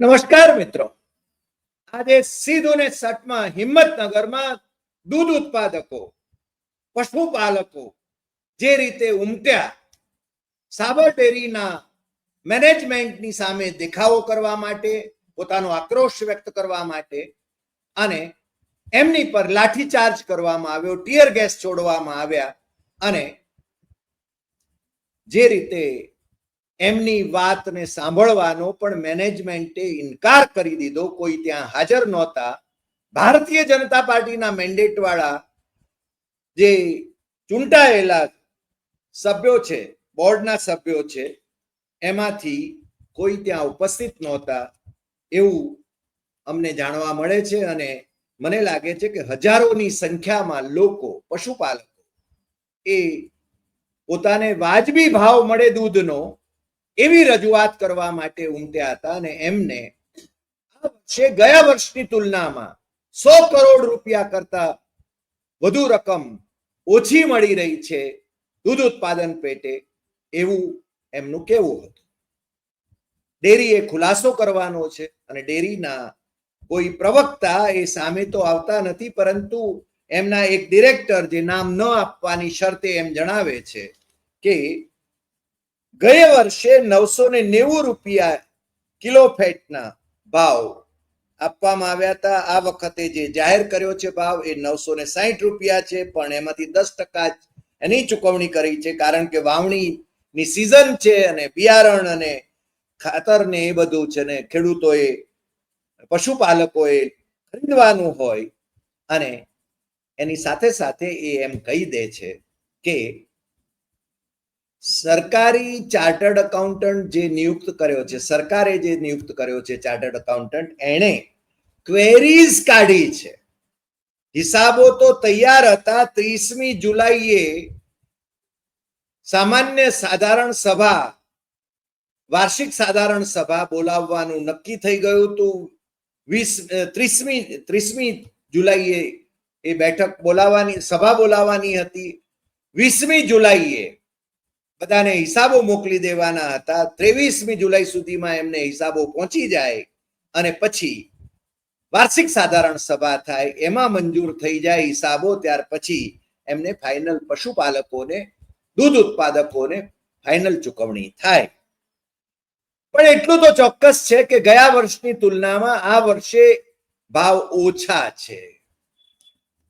નમસ્કાર મિત્રો. આજે સીધું ને સટમાં હિંમતનગરમાં દૂધ ઉત્પાદકો, પશુપાલકો જે રીતે ઉમટ્યા સાબર ડેરીના મેનેજમેન્ટની સામે દેખાવો કરવા માટે, પોતાનો આક્રોશ વ્યક્ત કરવા માટે અને એમની પર લાઠીચાર્જ કરવામાં આવ્યો, ટીયર ગેસ છોડવામાં આવ્યા અને જે રીતે એમની વાતને સાંભળવાનો પણ મેનેજમેન્ટે ઇનકાર કરી દીધો. કોઈ ત્યાં હાજર નહોતા. ભારતીય જનતા પાર્ટીના મેન્ડેટ વાળા જે ચૂંટાયેલા સભ્યો છે, બોર્ડના સભ્યો છે, એમાંથી કોઈ ત્યાં ઉપસ્થિત નહોતા. એવું અમને જાણવા મળે છે અને મને લાગે છે કે હજારોની સંખ્યામાં લોકો, પશુપાલકો એ પોતાને વાજબી ભાવ મળે દૂધનો એવી રજૂઆત કરવા માટે ઉમટ્યા હતા અને એમને આ વર્ષે ગયા વર્ષની તુલનામાં સો કરોડ રૂપિયા કરતા વધુ રકમ ઓછી મળી રહી છે દૂધ ઉત્પાદન પેટે એવું એમનું કેવું હતું. ડેરીએ ખુલાસો કરવાનો છે અને ડેરીના કોઈ પ્રવક્તા એ સામે તો આવતા નથી પરંતુ એમના એક ડિરેક્ટર જે નામ ન આપવાની શરતે એમ જણાવે છે કે ગયા વર્ષે નવસો ને નેવું રૂપિયા કિલો ફેટના ભાવ આપવામાં આવ્યા હતા. આ વખતે જે જાહેર કર્યો છે ભાવ એ નવસો ને સાહીઠ રૂપિયા છે, પણ એમાંથી દસ ટકા એની ચુકવણી કરી છે, કારણ કે વાવણીની સિઝન છે અને બિયારણ અને ખાતર ને એ બધું છે ને ખેડૂતોએ, પશુપાલકોએ ખરીદવાનું હોય અને એની સાથે સાથે એ એમ કહી દે છે કે સરકારી ચાર્ટર્ડ એકાઉન્ટન્ટ જે નિયુક્ત કર્યો છે, સરકારે જે નિયુક્ત કર્યો છે ચાર્ટર્ડ એકાઉન્ટન્ટ એણે ક્વેરીઝ કાઢી છે. હિસાબો તો તૈયાર હતા, ત્રીસમી જુલાઈએ સામાન્ય સાધારણ સભા, વાર્ષિક સાધારણ સભા બોલાવવાનું નક્કી થઈ ગયું હતું. વીસ ત્રીસમી ત્રીસમી જુલાઈએ એ બેઠક બોલાવવાની સભા બોલાવવાની હતી. વીસમી જુલાઈએ બધાને હિસાબો મોકલી દેવાના હતા. ત્રેવીસમી જુલાઈ સુધીમાં એમને હિસાબો પહોંચી જાય અને પછી વાર્ષિક સાધારણ સભા થાય. એમાં મંજૂર થઈ જાય હિસાબો, ત્યાર પછી એમને ફાઇનલ પશુપાલકોને, દૂધ ઉત્પાદકોને ફાઇનલ ચુકવણી થાય. પણ એટલું તો ચોક્કસ છે કે ગયા વર્ષની તુલનામાં આ વર્ષે ભાવ ઓછા છે.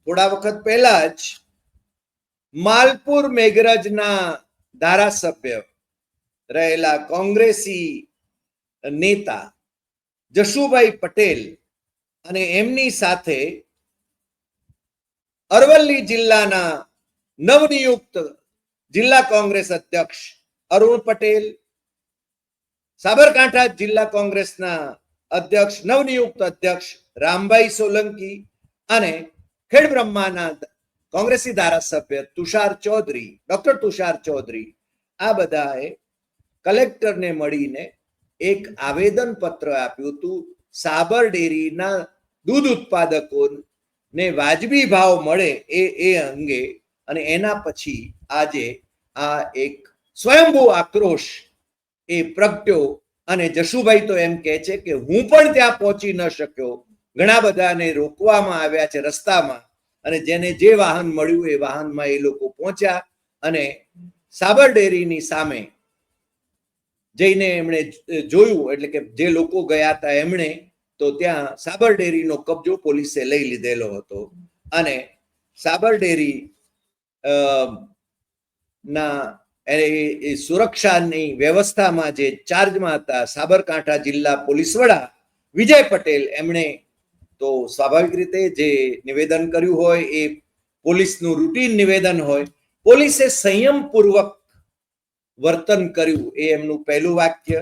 થોડા વખત પહેલા જ માલપુર મેઘરજના ધારાસભ્ય રહેલા કોંગ્રેસી નેતા જશુભાઈ પટેલ અને એમની સાથે અરવલ્લી જિલ્લાના નવનિયુક્ત જિલ્લા કોંગ્રેસ અધ્યક્ષ અરુણ પટેલ, સાબરકાંઠા જિલ્લા કોંગ્રેસના અધ્યક્ષ, નવનિયુક્ત અધ્યક્ષ રામભાઈ સોલંકી અને ખેડબ્રહ્માના કોંગ્રેસી ધારાસભ્ય તુષાર ચૌધરી, ડોક્ટર તુષાર ચૌધરી, આ બધાએ કલેક્ટરને મળીને એક આવેદન પત્ર આપ્યું હતું, સાબર ડેરીના દૂધ ઉત્પાદકોને વાજબી ભાવ મળે એ એ અંગે અને એના પછી આજે આ એક સ્વયંભૂ આક્રોશ એ પ્રગટ્યો અને જશુભાઈ તો એમ કહે છે કે હું પણ ત્યાં પહોંચી ન શક્યો. ઘણા બધાને રોકવામાં આવ્યા છે રસ્તામાં. અને જેને જે વાહન મળ્યું એ વાહનમાં એ લોકો પહોંચ્યા અને સાબર ડેરીની સામે જઈને એમણે જોયું, એટલે કે જે લોકો ગયા હતા એમણે, તો ત્યાં સાબર ડેરીનો કબજો પોલીસે લઈ લીધેલો હતો. અને સાબર ડેરી ના, એ સુરક્ષાની વ્યવસ્થામાં જે ચાર્જમાં હતા સાબરકાંઠા જિલ્લા પોલીસ વડા વિજય પટેલ, એમણે તો સ્વાભાવિક રીતે જે નિવેદન કર્યું હોય એ પોલીસનું રૂટીન નિવેદન હોય, પોલીસે સંયમપૂર્વક વર્તન કર્યું એ એમનું પહેલું વાક્ય.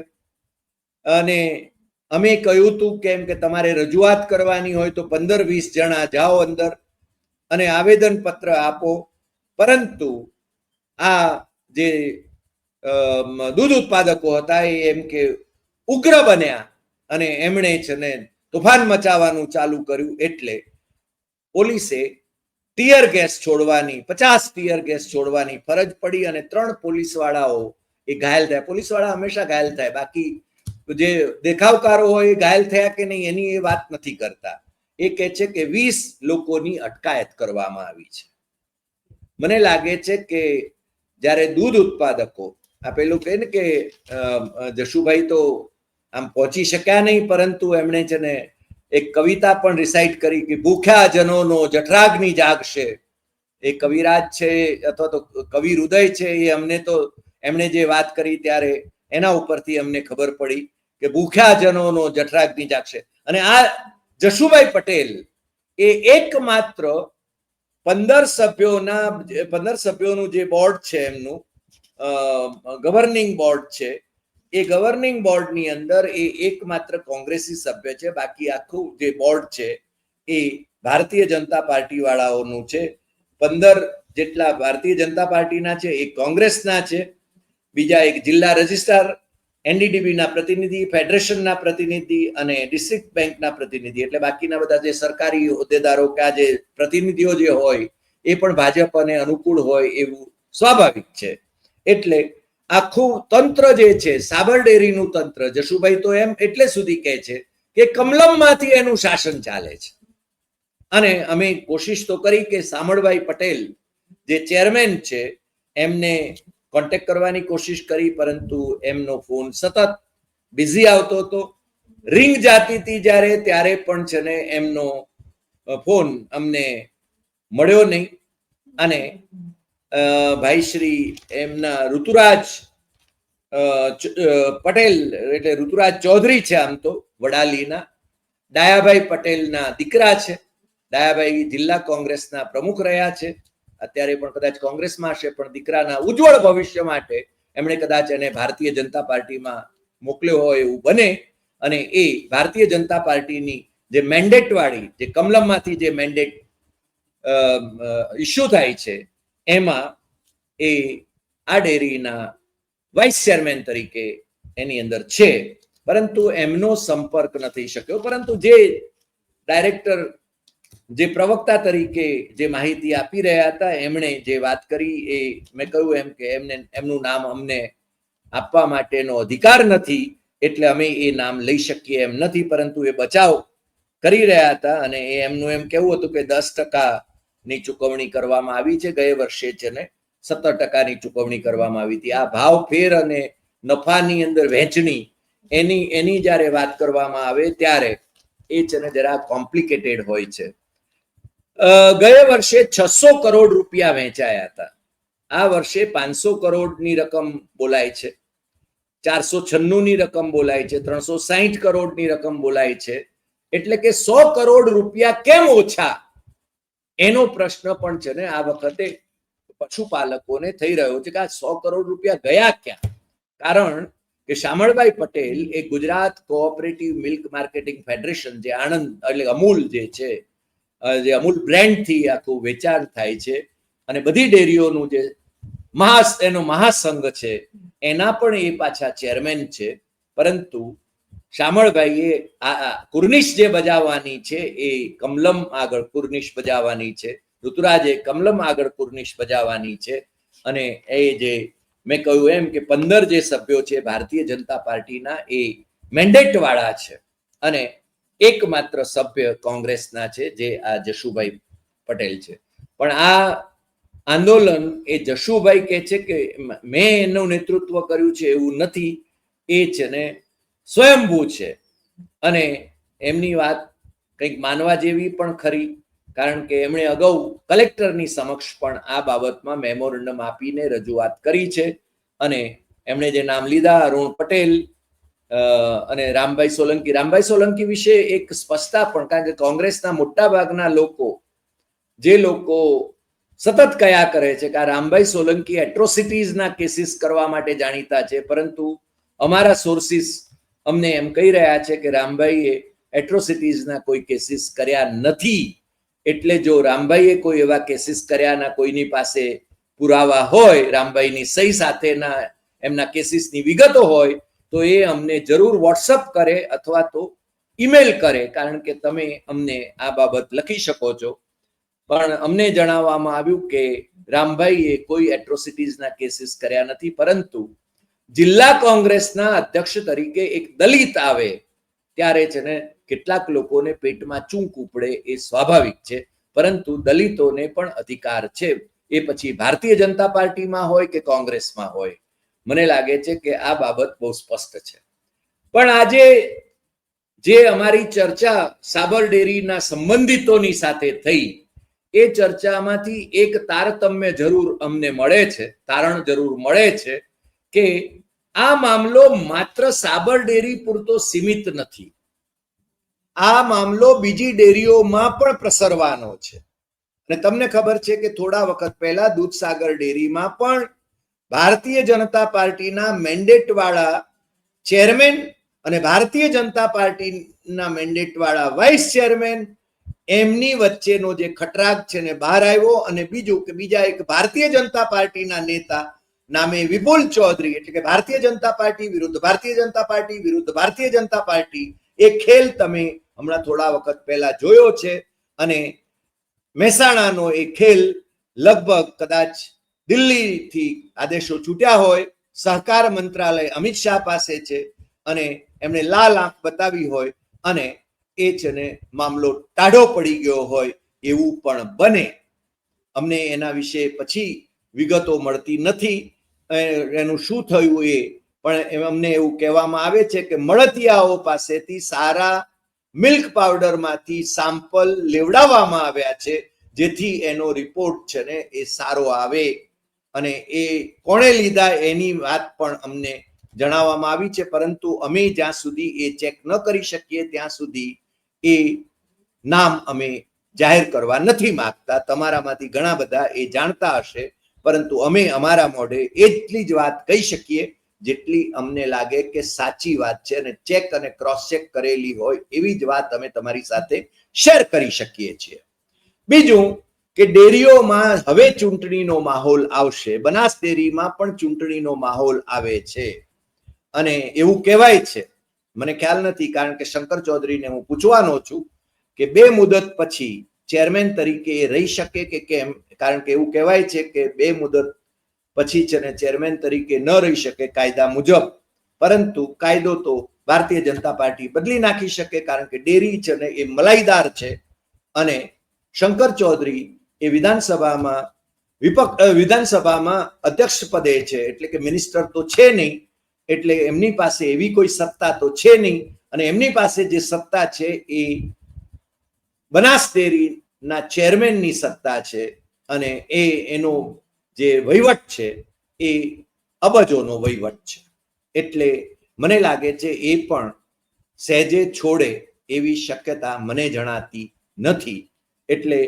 અને અમે કહ્યું હતું કેમ કે તમારે રજૂઆત કરવાની હોય તો પંદર વીસ જણા જાઓ અંદર અને આવેદન પત્ર આપો. પરંતુ આ જે દૂધ ઉત્પાદકો હતા એ એમ કે ઉગ્ર બન્યા અને એમણે છે ને તોફાન મચાવવાનું ચાલુ કર્યું એટલે પોલીસે ટીયર ગેસ છોડવાની, પચાસ ટીયર ગેસ છોડવાની ફરજ પડી અને ત્રણ પોલીસ વાળાઓ એ ઘાયલ થયા. પોલીસવાળા હંમેશા ઘાયલ થાય. બાકી જે દેખાવકારો હોય એ ઘાયલ થયા કે નહીં એની એ વાત નથી કરતા. એ કહે છે કે વીસ લોકોની અટકાયત કરવામાં આવી છે. મને લાગે છે કે જ્યારે દૂધ ઉત્પાદકો, આ પેલું કહે ને કે જશુભાઈ તો આમ પહોંચી શક્યા નહીં, પરંતુ એમણે છે ને એક કવિતા પણ રિસાઇટ કરી કે ભૂખ્યા જનોનો જઠરાગ્નિ જાગશે. એ કવિરાજ છે, અથવા તો કવિ હૃદય છે, એ અમને તો એમણે જે વાત કરી ત્યારે એના ઉપરથી અમને ખબર પડી કે ભૂખ્યા જનોનો જઠરાગ્નિ જાગશે. અને આ જશુભાઈ પટેલ એ એકમાત્ર પંદર સભ્યોના, પંદર સભ્યોનું જે બોર્ડ છે એમનું ગવર્નિંગ બોર્ડ છે એ ગવર્નિંગ બોર્ડની અંદર એ એકમાત્ર કોંગ્રેસી સભ્ય છે. બાકી આખું જે બોર્ડ છે એ ભારતીય જનતા પાર્ટી વાળાઓનું છે. પંદર જેટલા ભારતીય જનતા પાર્ટીના છે એ કોંગ્રેસના છે, બીજા એક જિલ્લા રજિસ્ટ્રાર એનડીડીબીના પ્રતિનિધિ, ફેડરેશનના પ્રતિનિધિ અને ડિસ્ટ્રિક્ટ બેંકના પ્રતિનિધિ. એટલે બાકીના બધા જે સરકારી હોદ્દેદારો કે જે પ્રતિનિધિઓ જે હોય, એ પણ ભાજપને અનુકૂળ હોય એવું સ્વાભાવિક છે. એટલે આખું તંત્ર જે છે સાબર ડેરીનું તંત્ર, જશુભાઈ તો એમ એટલે સુધી કહે છે કે કમલમમાંથી એનું શાસન ચાલે છે. અને અમે કોશિશ તો કરી કે સામળભાઈ પટેલ જે ચેરમેન છે, એમને કોન્ટેક્ટ કરવાની કોશિશ કરી, પરંતુ એમનો ફોન સતત બિઝી આવતો હતો. રિંગ જાતી હતી જ્યારે, ત્યારે પણ છે ને એમનો ફોન અમને મળ્યો નહીં. અને અ, ભાઈ શ્રી એમના ઋતુરાજ પટેલ એટલે ઋતુરાજ ચૌધરી છે આમ તો વડાલીના. ડાયાભાઈ પટેલના દીકરા છે. ડાયાભાઈ જિલ્લા કોંગ્રેસના પ્રમુખ રહ્યા છે. અત્યારે પણ કદાચ કોંગ્રેસમાં હશે પણ દીકરાના ઉજ્જવળ ભવિષ્ય માટે એમણે કદાચ એને ભારતીય જનતા પાર્ટીમાં મોકલ્યો હોય એવું બને. અને એ ભારતીય જનતા પાર્ટીની જે મેન્ડેટ વાળી જે કમલમમાંથી જે મેન્ડેટ ઇસ્યુ થાય છે એમાં એ આ ડેરીના વાઇસ ચેરમેન તરીકે એની અંદર છે. પરંતુ એમનો સંપર્ક નથી શક્યો. પરંતુ જે ડાયરેક્ટર, જે પ્રવક્તા તરીકે જે માહિતી આપી રહ્યા હતા, એમણે જે વાત કરી એ મેં કહ્યું એમ કે એમને, એમનું નામ અમને આપવા માટેનો અધિકાર નથી, એટલે અમે એ નામ લઈ શકીએ એમ નથી. પરંતુ એ બચાવ કરી રહ્યા હતા અને એ એમનું એમ કેવું હતું કે દસ ટકાની ચૂકવણી કરવામાં આવી છે. ગયે વર્ષે છે ને સત્તર ટકાની ચૂકવણી કરવામાં આવી હતી. આ ભાવ ફેર અને નફાની અંદર વહેંચણી એની એની જ્યારે વાત કરવામાં આવે ત્યારે એ છે ને જરા કોમ્પ્લિકેટેડ હોય છે. ગયા વર્ષે છસો કરોડ રૂપિયા વહેંચાયા હતા. આ વર્ષે પાંચસો કરોડની રકમ બોલાય છે. ચારસો છન્નું ની રકમ બોલાય છે. ત્રણસો સાહીઠ કરોડની રકમ બોલાય છે. એટલે કે સો કરોડ રૂપિયા કેમ ઓછા? એનો પ્રશ્ન પણ છે ને આ વખતે પશુપાલકોને થઈ રહ્યો છે કે આ સો કરોડ રૂપિયા ગયા ક્યાં? કારણ કે શામળભાઈ પટેલ એ Gujarat cooperative milk marketing federation જે આણંદ, એટલે અમૂલ જે છે જે અમૂલ બ્રેન્ડથી આખું વેચાણ થાય છે અને બધી ડેરીઓનું જે મહા એનો મહાસંઘ છે, એના પણ એ પાછા ચેરમેન છે. પરંતુ શામળભાઈએ આ આ કુર્નિશ જે બજાવવાની છે એ કમલમ આગળ કુર્નિશ બજાવવાની છે. ઋતુરાજે કમલમ આગળ કુર્નિશ બજાવવાની છે. અને એ જે મેં કહ્યું એમ કે પંદર જે સભ્યો છે ભારતીય જનતા પાર્ટીના એ મેન્ડેટ વાળા છે. અને એકમાત્ર સભ્ય કોંગ્રેસના છે જે આ જશુભાઈ પટેલ છે. પણ આ આંદોલન એ જશુભાઈ કહે છે કે મેં એનું નેતૃત્વ કર્યું છે એવું નથી. એ છે ને સ્વયંભૂ છે. અને એમની વાત કંઈક માનવા જેવી પણ ખરી, કારણ કે એમણે અગાઉ કલેક્ટરની સમક્ષ પણ આ બાબતમાં મેમોરેન્ડમ આપીને રજૂઆત કરી છે. અને એમણે જે નામ લીધા, અરુણ પટેલ અને રામભાઈ સોલંકી. રામભાઈ સોલંકી વિશે એક સ્પષ્ટતા પણ, કારણ કે કોંગ્રેસના મોટા ભાગના લોકો, જે લોકો સતત કયા કરે છે કે આ રામભાઈ સોલંકી એટ્રોસિટીઝના કેસીસ કરવા માટે જાણીતા છે, પરંતુ અમારા સોર્સિસ અમને એમ કહી રહ્યા છે કે રામભાઈએ એટ્રોસિટીઝના કોઈ કેસીસ કર્યા નથી. એટલે જો રામભાઈએ કોઈ એવા કેસીસ કર્યાના કોઈની પાસે પુરાવા હોય, રામભાઈની સહી સાથેના એમના કેસીસની વિગતો હોય, તો એ અમને જરૂર વોટ્સઅપ કરે અથવા તો ઈમેલ કરે, કારણ કે તમે અમને આ બાબત લખી શકો છો. પણ અમને જણાવવામાં આવ્યું કે રામભાઈએ કોઈ એટ્રોસિટીઝના કેસીસ કર્યા નથી, પરંતુ જિલ્લા કોંગ્રેસના અધ્યક્ષ તરીકે એક દલિત આવે, ત્યારે છે ને કેટલાક લોકોને પેટમાં ચૂંક ઉપડે એ સ્વાભાવિક છે. પરંતુ દલિતોને પણ અધિકાર છે. એ પછી ભારતીય જનતા પાર્ટીમાં હોય કે કોંગ્રેસમાં હોય? મને લાગે છે કે આ બાબત બહુ સ્પષ્ટ છે. પણ આજે જે અમારી ચર્ચા સાબર ડેરીના સંબંધિતોની સાથે થઈ, એ ચર્ચામાંથી એક તારતમ્ય જરૂર અમને મળે છે, તારણ જરૂર મળે છે. કે આ મામલો માત્ર સાબર ડેરી પૂરતો સીમિત નથી. આ મામલો બીજી ડેરીઓમાં પણ પ્રસરવાનો છે. અને તમને ખબર છે કે થોડા વખત પહેલા દૂધસાગર ડેરીમાં પણ ભારતીય જનતા પાર્ટીના મેન્ડેટ વાળા ચેરમેન અને ભારતીય જનતા પાર્ટીના મેન્ડેટ વાળા વાઇસ ચેરમેન એમની વચ્ચેનો જે ખટરાગ છે ને બહાર આવ્યો અને બીજું કે બીજા એક ભારતીય જનતા પાર્ટીના નેતા નામે વિપુલ ચૌધરી, એટલે કે ભારતીય જનતા પાર્ટી વિરુદ્ધ ભારતીય જનતા પાર્ટી વિરુદ્ધ ભારતીય જનતા પાર્ટી, એ ખેલ તમે હમણાં થોડા વખત પહેલા જોયો છે. અને મહેસાણાનો એ ખેલ લગભગ કદાચ દિલ્હીથી આદેશો છૂટ્યા હોય, સહકાર મંત્રાલય અમિત શાહ પાસે છે અને એમણે લાલ આંખ બતાવી હોય અને એ છે ને મામલો ટાઢો પડી ગયો હોય એવું પણ બને. અમને એના વિશે પછી વિગતો મળતી નથી. એનું શું થયું એ? પણ અમને એવું કહેવામાં આવે છે કે મળતિયાઓ પાસેથી સારા મિલ્ક પાવડરમાંથી સામ્પલ લેવડાવવામાં આવ્યા છે, જેથી એનો રિપોર્ટ છે ને એ સારો આવે. અને એ કોણે લીધા એની વાત પણ અમને જણાવવામાં આવી છે, પરંતુ અમે જ્યાં સુધી એ ચેક ન કરી શકીએ ત્યાં સુધી એ નામ અમે જાહેર કરવા નથી માંગતા. તમારામાંથી ઘણા બધા એ જાણતા હશે. પરંતુ અમે અમારા મોઢે એટલી જ વાત કહી શકીએ, જેટલી અમને લાગે કે સાચી વાત છે અને ચેક અને ક્રોસ ચેક કરેલી હોય એવી જ વાત અમે તમારી સાથે શેર કરી શકીએ છીએ. બીજું કે ડેરીઓમાં હવે ચૂંટણીનો માહોલ આવશે, બનાસ ડેરીમાં પણ ચૂંટણીનો માહોલ આવે છે. અને એવું કહેવાય છે. મને ખ્યાલ નથી કારણ કે શંકર ચૌધરીને હું પૂછવાનો છું કે બે મુદત પછી ચેરમેન તરીકે રહી શકે કે કેમ? કારણ કે એવું કહેવાય છે કે બે મુદત પછી છે ચેરમેન તરીકે ન રહી શકે કાયદા મુજબ. પરંતુ કાયદો તો ભારતીય જનતા પાર્ટી બદલી નાખી શકે કારણ કે ડેરી છે ને એ મલાઈદાર છે. અને શંકર ચૌધરી એ વિધાનસભામાં વિપક્ષ વિધાનસભામાં અધ્યક્ષ પદે છે. એટલે કે મિનિસ્ટર તો છે નહીં. એટલે એમની પાસે એવી કોઈ સત્તા તો છે નહીં. અને એમની પાસે જે સત્તા છે એ બનાસ ડેરીના ચેરમેનની સત્તા છે અને એ, એનો જે વહીવટ છે, એ અબજોનો વહીવટ છે. એટલે મને લાગે છે એ પણ સહેજે છોડે એવી શક્યતા મને જણાતી નથી. એટલે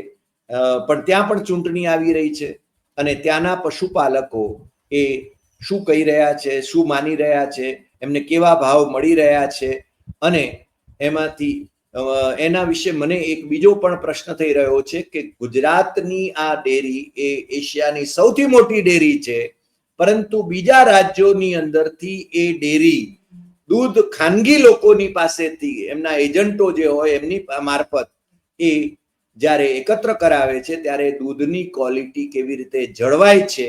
પણ ત્યાં પણ ચૂંટણી આવી રહી છે અને ત્યાંના પશુપાલકો એ શું કહી રહ્યા છે, શું માની રહ્યા છે, એમને કેવા ભાવ મળી રહ્યા છે અને એમાંથી એના વિશે મને એક બીજો પણ પ્રશ્ન થઈ રહ્યો છે કે ગુજરાતની આ ડેરી એ એશિયાની સૌથી મોટી ડેરી છે, પરંતુ બીજા રાજ્યોની અંદરથી એ ડેરી દૂધ ખાનગી લોકોની પાસેથી, એમના એજન્ટો જે હોય એમની મારફત એ જ્યારે એકત્ર કરાવે છે, ત્યારે દૂધની ક્વોલિટી કેવી રીતે જળવાય છે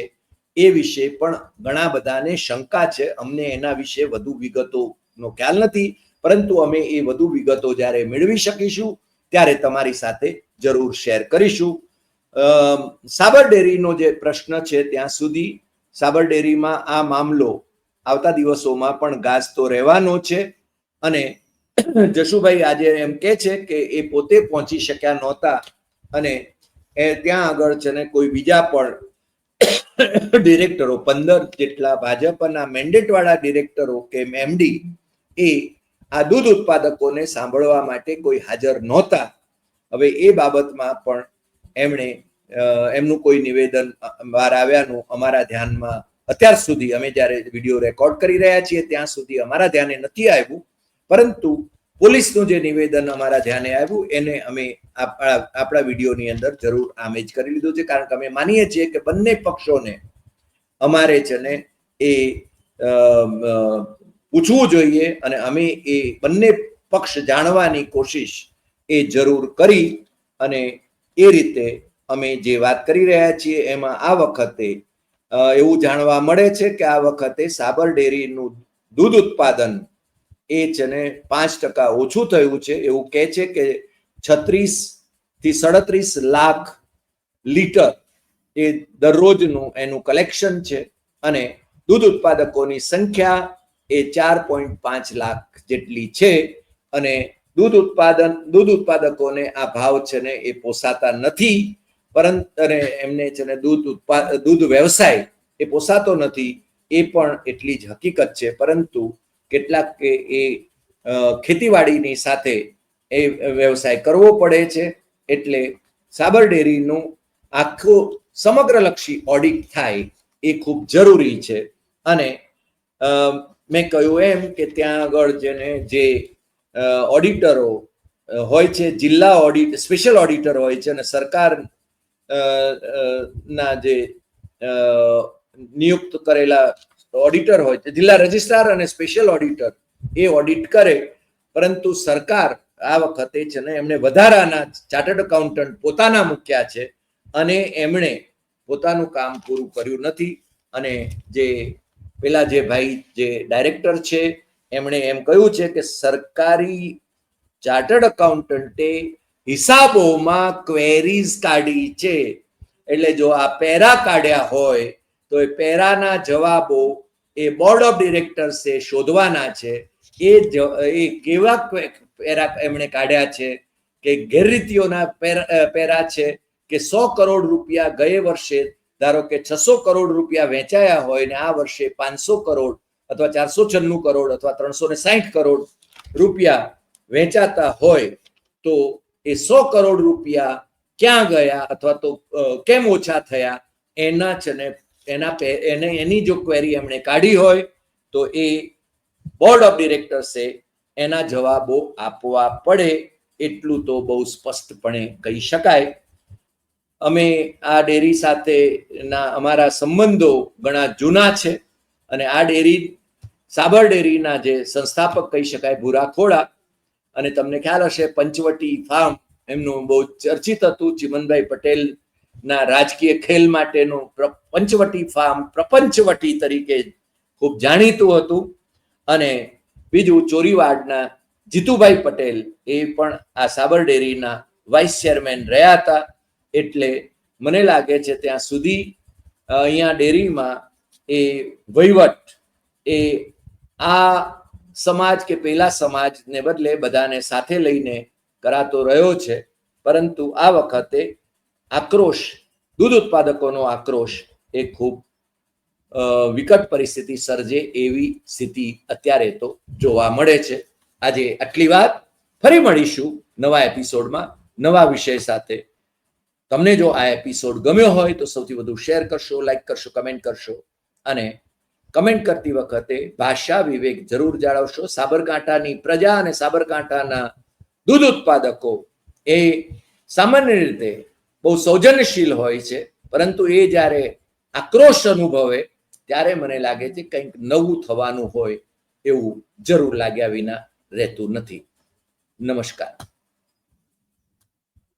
એ વિશે પણ ઘણા બધાને શંકા છે. અમને એના વિશે વધુ વિગતોનો ખ્યાલ નથી. પરંતુ અમે એ વધુ વિગતો જ્યારે મેળવી શકીશું, ત્યારે તમારી સાથે જરૂર શેર કરીશું. સાબર ડેરીનો જે પ્રશ્ન છે ત્યાં સુધી સાબર ડેરીમાં આ મામલો આવતા દિવસોમાં પણ ગાજતો રહેવાનો છે અને જશુભાઈ આજે એમ કે છે કે એ પોતે પહોંચી શક્યા નહોતા અને એ ત્યાં આગળ છે ને કોઈ બીજા પણ ડિરેક્ટરો, પંદર જેટલા ભાજપના મેન્ડેટવાળા ડિરેક્ટરો કે એમડી એ આ દૂધ ઉત્પાદકોને સાંભળવા માટે કોઈ હાજર નહોતા. હવે એ બાબતમાં પણ એમણે એમનું કોઈ નિવેદન બહાર આવ્યાનું અમારા ધ્યાનમાં અત્યાર સુધી અમે જ્યારે વીડિયો રેકોર્ડ કરી રહ્યા છીએ ત્યાં સુધી અમારા ધ્યાને નથી આવ્યું. પરંતુ પોલીસનું જે નિવેદન અમારા ધ્યાને આવ્યું, એને અમે આપણા વિડીયોની અંદર જરૂર આમેજ કરી લીધું છે. કારણ કે અમે માનીએ છીએ કે બંને પક્ષોને અમારે છે ને એ પૂછવું જોઈએ અને અમે એ બંને પક્ષ જાણવાની કોશિશ એ જરૂર કરી અને એ રીતે અમે જે વાત કરી રહ્યા છીએ એમાં આ વખતે એવું જાણવા મળે છે કે આ વખતે સાબર ડેરીનું દૂધ ઉત્પાદન એ છે ને પાંચ ટકા ઓછું થયું છે. એવું કહે છે કે છત્રીસથી સડત્રીસ લાખ લીટર એ દરરોજનું એનું કલેક્શન છે અને દૂધ ઉત્પાદકોની સંખ્યા એ ચાર પોઈન્ટ પાંચ લાખ જેટલી છે અને દૂધ ઉત્પાદન, દૂધ ઉત્પાદકોને આ ભાવ છે ને એ પોસાતા નથી, પરંતુ અને એમને છે ને દૂધ ઉત્પાદ દૂધ વ્યવસાય એ પોસાતો નથી, એ પણ એટલી જ હકીકત છે. પરંતુ કેટલાક કે એ ખેતીવાડીની સાથે એ વ્યવસાય કરવો પડે છે, એટલે સાબર ડેરીનું આખું સમગ્રલક્ષી ઓડિટ થાય એ ખૂબ જરૂરી છે. અને મેં કહ્યું એમ કે ત્યાં આગળ જેને જે ઓડિટરો હોય છે, જિલ્લા ઓડિટ સ્પેશિયલ ઓડિટર હોય છે અને સરકાર ના જે નિયુક્ત કરેલા ઓડિટર હોય છે, જિલ્લા રજિસ્ટ્રાર અને સ્પેશિયલ ઓડિટર એ ઓડિટ કરે, પરંતુ સરકાર આ વખતે છે ને એમણે વધારાના ચાર્ટર્ડ એકાઉન્ટન્ટ પોતાના મૂક્યા છે અને એમણે પોતાનું કામ પૂરું કર્યું નથી અને જે પેલા જે ભાઈ જે ડાયરેક્ટર છે, એમણે એમ કહ્યું છે કે સરકારી ચાર્ટર્ડ એકાઉન્ટન્ટે હિસાબોમાં ક્વેરીઝ કાઢી છે. એટલે જો આ પેરા કાઢ્યા હોય, તો એ પેરાના જવાબો એ બોર્ડ ઓફ ડિરેક્ટર્સે શોધવાના છે. એ એ કેવા પેરા એમણે કાઢ્યા છે કે ગેરરીતિઓના પેરા છે કે સો કરોડ રૂપિયા ગયે વર્ષે ધારો કે છસો કરોડ રૂપિયા વેચાયા હોય ને આ વર્ષે પાંચસો કરોડ અથવા ચારસો છન્નું કરોડ અથવા ત્રણસો ને સાહીઠ કરોડ રૂપિયા વેચાતા હોય, તો એ સો કરોડ રૂપિયા ક્યાં ગયા અથવા તો કેમ ઓછા થયા? એના છે ને એના એને, એની જો ક્વેરી એમણે કાઢી હોય, તો એ બોર્ડ ઓફ ડિરેક્ટર્સે એના જવાબો આપવા પડે, એટલું તો બહુ સ્પષ્ટપણે કહી શકાય. અમે આ ડેરી સાથેના અમારા સંબંધો ઘણા જૂના છે અને આ ડેરી સાબર ડેરીના જે સંસ્થાપક કહી શકાય ભૂરા ખોડા અને તમને ખ્યાલ હશે પંચવટી ફાર્મ એમનું બહુ ચર્ચિત હતું. ચિમનભાઈ પટેલ ના રાજકીય ખેલ માટેનું પંચવટી ફાર્મ પ્રપંચવટી તરીકે ખૂબ જાણીતું હતું. અને બીજું ચોરીવાડના જીતુભાઈ પટેલ એ પણ આ સાબર ડેરીના વાઇસ ચેરમેન રહ્યા હતા. એટલે મને લાગે છે ત્યાં સુધી અહીંયા ડેરીમાં એ વહીવટ, એ આ સમાજ કે પેલા સમાજને બદલે બધાને સાથે લઈને કરાતો રહ્યો છે. પરંતુ આ વખતે આક્રોશ, દૂધ ઉત્પાદકોનો આક્રોશ એ ખૂબ વિકટ પરિસ્થિતિ સર્જે એવી સ્થિતિ અત્યારે તો જોવા મળે છે. આજે આટલી વાત. ફરી મળીશું નવા એપિસોડમાં નવા વિષય સાથે. તમને જો આ એપિસોડ ગમ્યો હોય તો સૌથી વધુ શેર કરશો લાઈક કરશો કમેન્ટ કરશો અને કમેન્ટ કરતી વખતે ભાષા વિવેક જરૂર જાળવશો. સાબરકાંઠાની પ્રજા અને સાબરકાંઠાના દૂધ ઉત્પાદકો એ સામાન્ય રીતે બહુ સૌજન્યશીલ હોય છે, પરંતુ એ જ્યારે આક્રોશ અનુભવે, ત્યારે મને લાગે છે કંઈક નવું થવાનું હોય એવું જરૂર લાગ્યા વિના રહેતું નથી. નમસ્કાર.